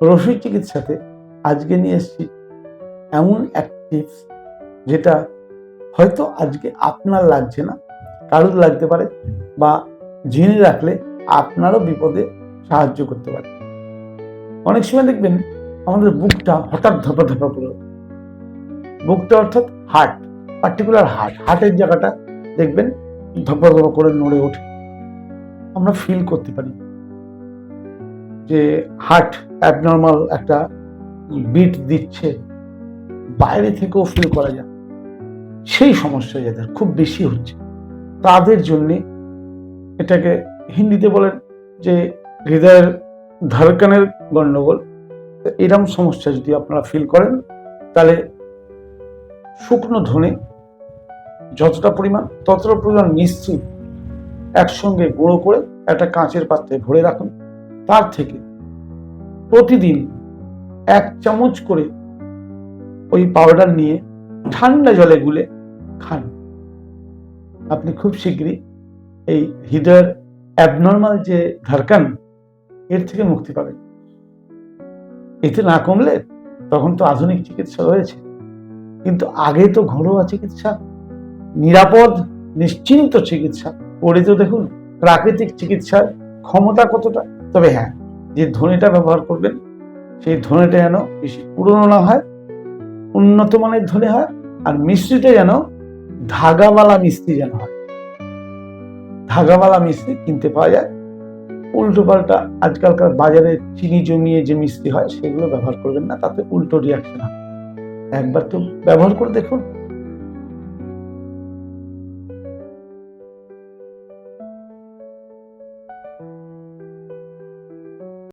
রসুই চিকিৎসাতে আজকে নিয়ে এসেছি এমন এক টিপস যেটা হয়তো আজকে আপনার লাগছে না, কারোর লাগতে পারে বা জেনে রাখলে আপনারও বিপদে সাহায্য করতে পারে। অনেক সময় দেখবেন আমাদের বুকটা হঠাৎ ধপা ধপা করে বুকটা অর্থাৎ হার্ট পার্টিকুলার হার্ট হার্টের জায়গাটা দেখবেন ধপা ধপা করে নড়ে ওঠে। আমরা ফিল করতে পারি। যে হার্ট অ্যাবনর্মাল একটা বিট দিচ্ছে, বাইরে থেকেও ফিল করা যায়। সেই সমস্যা যাদের খুব বেশি হচ্ছে, তাদের জন্যে এটাকে হিন্দিতে বলেন যে হৃদয়ের ধড়কানের গণ্ডগোল তো এরকম সমস্যা যদি আপনারা ফিল করেন, তাহলে শুকনো ধনে যতটা পরিমাণ, ততটা পরিমাণ মিশ্রি একসঙ্গে গুঁড়ো করে একটা কাঁচের পাত্রে ভরে রাখুন। তার থেকে প্রতিদিন এক চামচ করে ওই পাউডার নিয়ে ঠান্ডা জলে গুলে খান। আপনি খুব শীঘ্রই এই হৃদয়ের অ্যাবনর্মাল যে ধরকান, এর থেকে মুক্তি পাবেন। এতে না কমলে তখন তো আধুনিক চিকিৎসা রয়েছে। কিন্তু আগে তো ঘরোয়া চিকিৎসা, নিরাপদ, নিশ্চিন্ত চিকিৎসা। করে তো দেখুন, প্রাকৃতিক চিকিৎসার ক্ষমতা কতটা? তবে হ্যাঁ যে ধনেটা ব্যবহার করবেন, সেই ধনেটা যেন বেশি পুরনো না হয়, উন্নত মানের ধনে হয়, আর মিষ্টিটা যেন ধাগাওয়ালা মিষ্টি যেন হয়। ধাগাওয়ালা মিষ্টি কিনতে পাওয়া যায়। উল্টো পাল্টা আজকালকার বাজারে চিনি জমিয়ে যে মিষ্টি হয়, সেগুলো ব্যবহার করবেন না, তাতে উল্টো রিয়াকশন হয়। একবার তো ব্যবহার করে দেখুন।